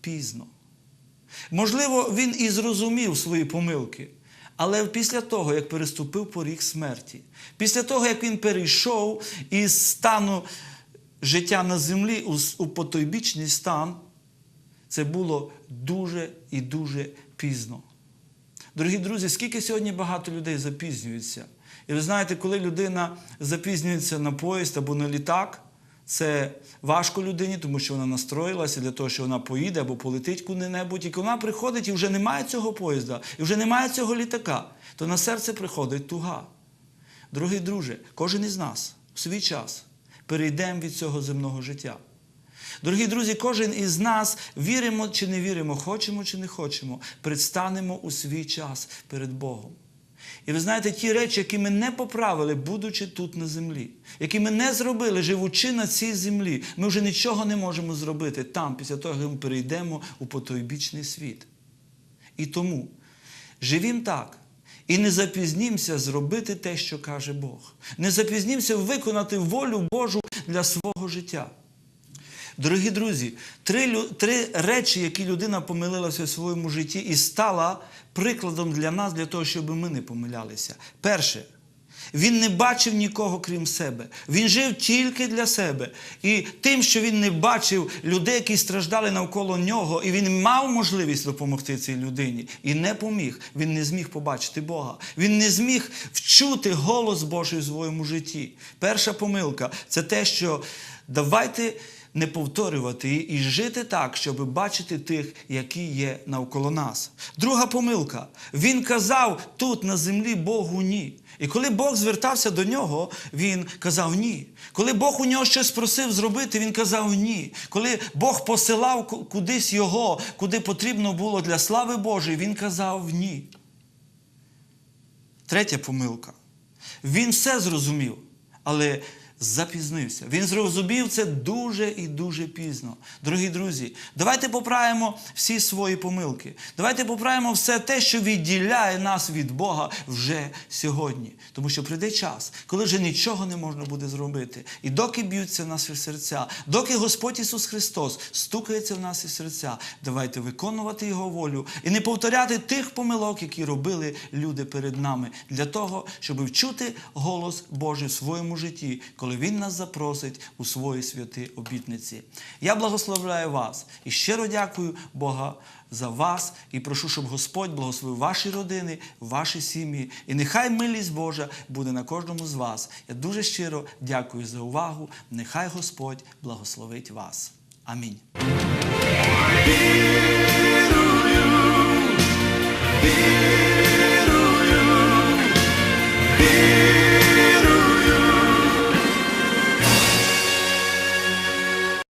пізно. Можливо, він і зрозумів свої помилки, але після того, як переступив поріг смерті, після того, як він перейшов із стану життя на землі у потойбічний стан, це було дуже і дуже пізно. Дорогі друзі, скільки сьогодні багато людей запізнюються. І ви знаєте, коли людина запізнюється на поїзд або на літак, це важко людині, тому що вона настроїлася для того, що вона поїде або полетить куди-небудь. І вона приходить і вже немає цього поїзда, і вже немає цього літака, то на серце приходить туга. Дорогий друже, кожен із нас в свій час перейдемо від цього земного життя. Дорогі друзі, кожен із нас віримо чи не віримо, хочемо чи не хочемо, предстанемо у свій час перед Богом. І ви знаєте, ті речі, які ми не поправили, будучи тут на землі, які ми не зробили, живучи на цій землі, ми вже нічого не можемо зробити там, після того, як ми перейдемо у потойбічний світ. І тому живім так. І не запізнімося зробити те, що каже Бог. Не запізнімося виконати волю Божу для свого життя. Дорогі друзі, три, три речі, які людина помилилася в своєму житті і стала прикладом для нас, для того, щоб ми не помилялися. Перше, він не бачив нікого крім себе. Він жив тільки для себе. І тим, що він не бачив людей, які страждали навколо нього, і він мав можливість допомогти цій людині, і не поміг. Він не зміг побачити Бога. Він не зміг вчути голос Божий в своєму житті. Перша помилка це те, що давайте не повторювати її і жити так, щоб бачити тих, які є навколо нас. Друга помилка. Він казав тут на землі Богу ні. І коли Бог звертався до нього, він казав ні. Коли Бог у нього щось просив зробити, він казав ні. Коли Бог посилав кудись його, куди потрібно було для слави Божої, він казав ні. Третя помилка. Він все зрозумів, але запізнився. Він зрозумів це дуже і дуже пізно. Дорогі друзі, давайте поправимо всі свої помилки. Давайте поправимо все те, що відділяє нас від Бога вже сьогодні. Тому що прийде час, коли вже нічого не можна буде зробити. І доки б'ються наші серця, доки Господь Ісус Христос стукається в наші серця, давайте виконувати Його волю і не повторяти тих помилок, які робили люди перед нами, для того, щоб вчути голос Божий в своєму житті, коли Він нас запросить у свої святі обітниці. Я благословляю вас і щиро дякую Бога за вас і прошу, щоб Господь благословив ваші родини, ваші сім'ї. І нехай милість Божа буде на кожному з вас. Я дуже щиро дякую за увагу. Нехай Господь благословить вас. Амінь.